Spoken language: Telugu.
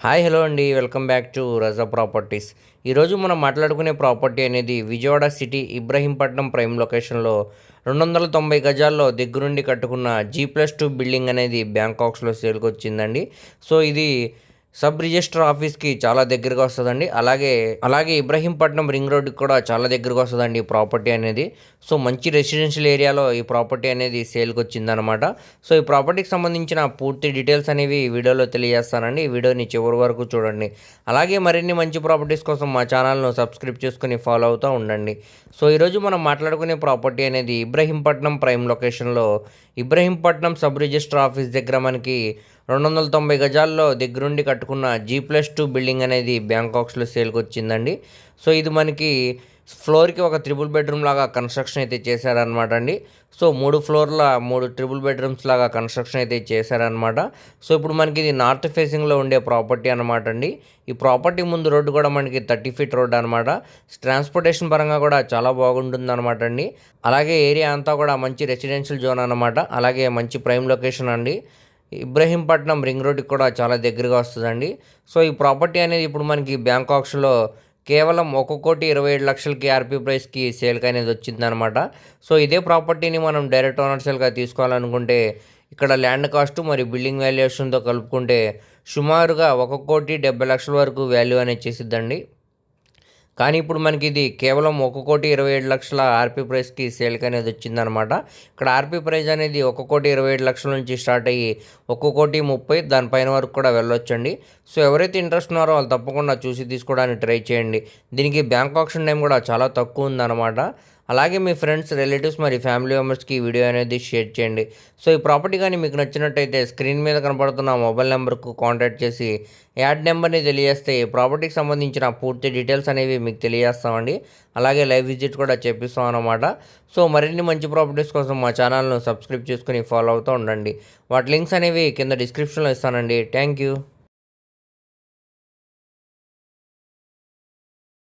హాయ్ హలో అండి. Welcome back to Raza properties. ఈరోజు మనం మాట్లాడుకునే ప్రాపర్టీ అనేది విజయవాడ సిటీ ఇబ్రహీంపట్నం ప్రైమ్ లొకేషన్లో రెండు వందల తొంభై గజాల్లో దగ్గరుండి కట్టుకున్న జీ ప్లస్ టూ బిల్డింగ్ అనేది బ్యాంకాక్స్లో సేల్కి వచ్చిందండి సో ఇది సబ్ రిజిస్టర్ ఆఫీస్కి చాలా దగ్గరగా వస్తుందండి. అలాగే అలాగే ఇబ్రహీంపట్నం రింగ్ రోడ్కి కూడా చాలా దగ్గరగా వస్తుందండి ఈ ప్రాపర్టీ అనేది. సో మంచి రెసిడెన్షియల్ ఏరియాలో ఈ ప్రాపర్టీ అనేది సేల్కి వచ్చిందనమాట సో ఈ ప్రాపర్టీకి సంబంధించిన పూర్తి డీటెయిల్స్ అనేవి ఈ వీడియోలో తెలియజేస్తానండి. ఈ వీడియోని చివరి వరకు చూడండి. అలాగే మరిన్ని మంచి ప్రాపర్టీస్ కోసం మా ఛానల్ను సబ్స్క్రైబ్ చేసుకుని ఫాలో అవుతూ ఉండండి. సో ఈరోజు మనం మాట్లాడుకునే ప్రాపర్టీ అనేది ఇబ్రహీంపట్నం ప్రైమ్ లొకేషన్లో ఇబ్రహీంపట్నం సబ్ రిజిస్టర్ ఆఫీస్ దగ్గర మనకి రెండు వందల తొంభై గజాల్లో దగ్గరుండి కట్టుకున్న జీ ప్లస్ టూ బిల్డింగ్ అనేది బ్యాంకాక్స్లో సేల్కి వచ్చిందండి సో ఇది మనకి ఫ్లోర్కి ఒక త్రిబుల్ బెడ్రూమ్ లాగా కన్స్ట్రక్షన్ అయితే చేశారనమాట అండి. సో మూడు ఫ్లోర్ల మూడు ట్రిపుల్ బెడ్రూమ్స్ లాగా కన్స్ట్రక్షన్ అయితే చేశారనమాట సో ఇప్పుడు మనకి ఇది నార్త్ ఫేసింగ్లో ఉండే ప్రాపర్టీ అనమాట అండి. ఈ ప్రాపర్టీ ముందు రోడ్డు కూడా మనకి థర్టీ ఫీట్ రోడ్ అనమాట ట్రాన్స్పోర్టేషన్ పరంగా కూడా చాలా బాగుంటుంది అనమాట అండి. అలాగే ఏరియా అంతా కూడా మంచి రెసిడెన్షియల్ జోన్ అనమాట అలాగే మంచి ప్రైమ్ లొకేషన్ అండి. ఇబ్రహీంపట్నం రింగ్ రోడ్కి కూడా చాలా దగ్గరగా వస్తుందండి. సో ఈ ప్రాపర్టీ అనేది ఇప్పుడు మనకి బ్యాంకాక్స్లో కేవలం ఒక కోటి ఇరవై ఏడు లక్షలకి ఆర్పీ ప్రైస్కి సేల్కి అనేది వచ్చిందనమాట సో ఇదే ప్రాపర్టీని మనం డైరెక్ట్ ఓనర్ సేల్గా తీసుకోవాలనుకుంటే ఇక్కడ ల్యాండ్ కాస్ట్ మరియు బిల్డింగ్ వాల్యుయేషన్తో కలుపుకుంటే సుమారుగా ఒక కోటి డెబ్బై లక్షల వరకు వాల్యూ అనేది చేసిద్దండి. కానీ ఇప్పుడు మనకి ఇది కేవలం ఒక కోటి ఇరవై ఏడు లక్షల ఆర్పీ ప్రైస్కి సేల్కి అనేది వచ్చిందనమాట ఇక్కడ ఆర్పీ ప్రైస్ అనేది ఒక కోటి ఇరవై ఏడు లక్షల నుంచి స్టార్ట్ అయ్యి ఒక కోటి ముప్పై దానిపైన వరకు కూడా వెళ్ళొచ్చండి. సో ఎవరైతే ఇంట్రెస్ట్ ఉన్నారో వాళ్ళు తప్పకుండా చూసి తీసుకోవడానికి ట్రై చేయండి. దీనికి బ్యాంక్ ఆప్షన్ టైం కూడా చాలా తక్కువ ఉందన్నమాట. అలాగే మీ ఫ్రెండ్స్ రిలేటివ్స్ మరి ఫ్యామిలీ మెంబర్స్కి ఈ వీడియో అనేది షేర్ చేయండి. సో ఈ ప్రాపర్టీ కానీ మీకు నచ్చినట్టయితే స్క్రీన్ మీద కనపడుతున్న మొబైల్ నెంబర్కు కాంటాక్ట్ చేసి యాడ్ నెంబర్ని తెలియజేస్తే ఈ ప్రాపర్టీకి సంబంధించిన పూర్తి డీటెయిల్స్ అనేవి మీకు తెలియజేస్తామండి. అలాగే లైవ్ విజిట్ కూడా చేపిస్తాం అనమాట సో మరిన్ని మంచి ప్రాపర్టీస్ కోసం మా ఛానల్ను సబ్స్క్రైబ్ చేసుకుని ఫాలో అవుతూ ఉండండి. వాటి లింక్స్ అనేవి కింద డిస్క్రిప్షన్లో ఇస్తానండి. Thank you.